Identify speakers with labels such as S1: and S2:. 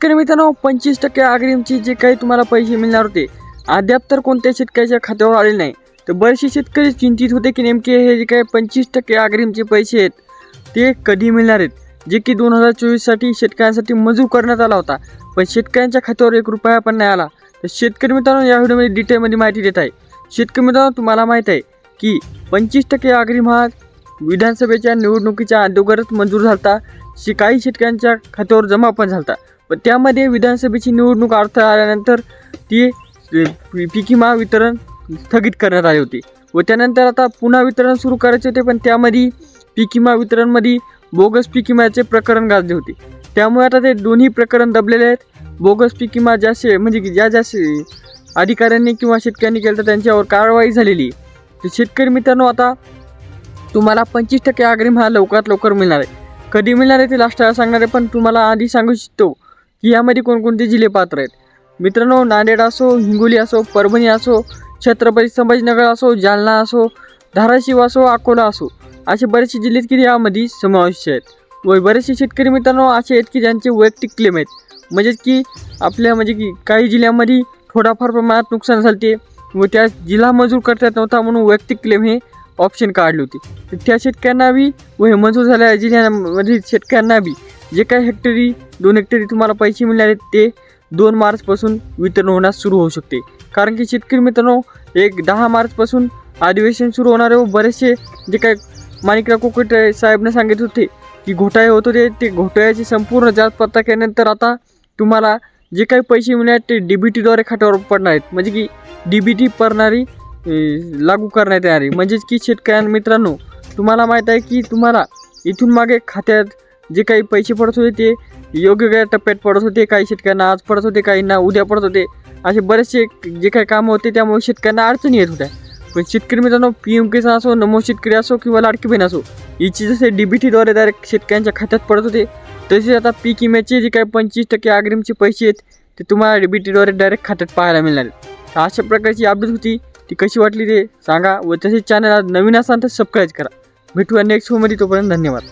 S1: शेतकरी मित्रांनो पंचवीस टक्के अग्रिमचे जे काही तुम्हाला पैसे मिळणार होते अद्याप तर कोणत्या शेतकऱ्याच्या खात्यावर आले नाही. तर बरेचसे शेतकरी चिंतित होते की नेमके हे जे काही पंचवीस टक्के अग्रिमचे पैसे आहेत ते कधी मिळणार आहेत? जे की दोन हजार चोवीससाठी शेतकऱ्यांसाठी मंजूर करण्यात आला होता पण शेतकऱ्यांच्या खात्यावर एक रुपया पण नाही आला. तर शेतकरी मित्रांनो या व्हिडिओमध्ये डिटेलमध्ये माहिती देत आहे. शेतकरी मित्रांनो तुम्हाला माहीत आहे की पंचवीस टक्के अग्रिम हा विधानसभेच्या निवडणुकीच्या अगोदरच मंजूर झाला होता काही शेतकऱ्यांच्या खात्यावर जमा पण झाला त्यामध्ये विधानसभेची निवडणूक अर्थ आल्यानंतर ती पी- पीक वितरण स्थगित करण्यात आले होते. व त्यानंतर आता पुन्हा वितरण सुरू करायचे होते पण त्यामध्ये पीक विमा वितरणमध्ये बोगस पीक विम्याचे प्रकरण गाजले होते. त्यामुळे आता ते दोन्ही प्रकरण दबलेले आहेत. बोगस पीक विमा म्हणजे की ज्या ज्याचे अधिकाऱ्यांनी किंवा शेतकऱ्यांनी केलं तर त्यांच्यावर कारवाई झालेली आहे. तर शेतकरी मित्रांनो आता तुम्हाला पंचवीस टक्के अग्रिम हा लवकरात लवकर मिळणार आहे. कधी मिळणार आहे ते लास्ट सांगणार आहे पण तुम्हाला आधी सांगू इच्छितो की यामध्ये कोणकोणते जिल्हे पात्र आहेत? मित्रांनो नांदेड असो हिंगोली असो परभणी असो छत्रपती संभाजीनगर असो जालना असो धाराशिव असो अकोला असो असे बरेचसे जिल्हे की यामध्ये समावेश आहेत. व बरेचसे शेतकरी मित्रांनो असे आहेत की ज्यांचे वैयक्तिक क्लेम आहेत. म्हणजेच की आपल्या म्हणजे की काही जिल्ह्यामध्ये थोडाफार प्रमाणात नुकसान झाले व त्या जिल्हा मजूर करता येत नव्हता म्हणून वैयक्तिक क्लेम हे ऑप्शन काढले होते. तर त्या शेतकऱ्यांना बी व हे मंजूर झाल्या जिल्ह्यांमधील शेतकऱ्यांना बी जे काही हेक्टरी दोन हेक्टरी तुम्हाला पैसे मिळणार आहेत ते दोन मार्चपासून वितरण होण्यास सुरू होऊ शकते. कारण की शेतकरी मित्रांनो एक दहा मार्चपासून अधिवेशन सुरू होणार आहे व बरेचसे जे काही माणिकराव कोकट साहेबने सांगित होते की घोटाळे होत होते ते घोटाळ्याची संपूर्ण जात पत्ता केल्यानंतर आता तुम्हाला जे काही पैसे मिळणार ते डी बी टीद्वारे खात्यावर पडणार आहेत. म्हणजे की डी बी टी पडणारी लागू करण्यात येणार. आहे म्हणजेच की शेतकऱ्यां मित्रांनो तुम्हाला माहीत आहे की तुम्हाला इथून मागे खात्यात जे काही पैसे पडत होते ते योग्य वेगळ्या टप्प्यात पडत होते काही शेतकऱ्यांना आज पडत होते काहींना उद्या पडत होते. असे बरेचसे जे काही कामं होते त्यामुळे शेतकऱ्यांना अडचणी येत होत्या. पण शेतकरी मित्रांनो पी एम किसान असो नमो शेतकरी असो किंवा लाडकी बहीण असो याची जसे डी बी टीद्वारे डायरेक्ट शेतकऱ्यांच्या खात्यात पडत होते तसेच आता पीक विम्याचे जे काही पंचवीस टक्के अग्रिमचे पैसे आहेत ते तुम्हाला डी बी टीद्वारे डायरेक्ट खात्यात पाहायला मिळणार तर अशा प्रकारची अपडेट होती. ती कशी वाटली ते सांगा व तसेच चॅनल नवीन असाल तर सबस्क्राईब करा. भेटूया नेक्स्ट शोमध्ये तोपर्यंत धन्यवाद.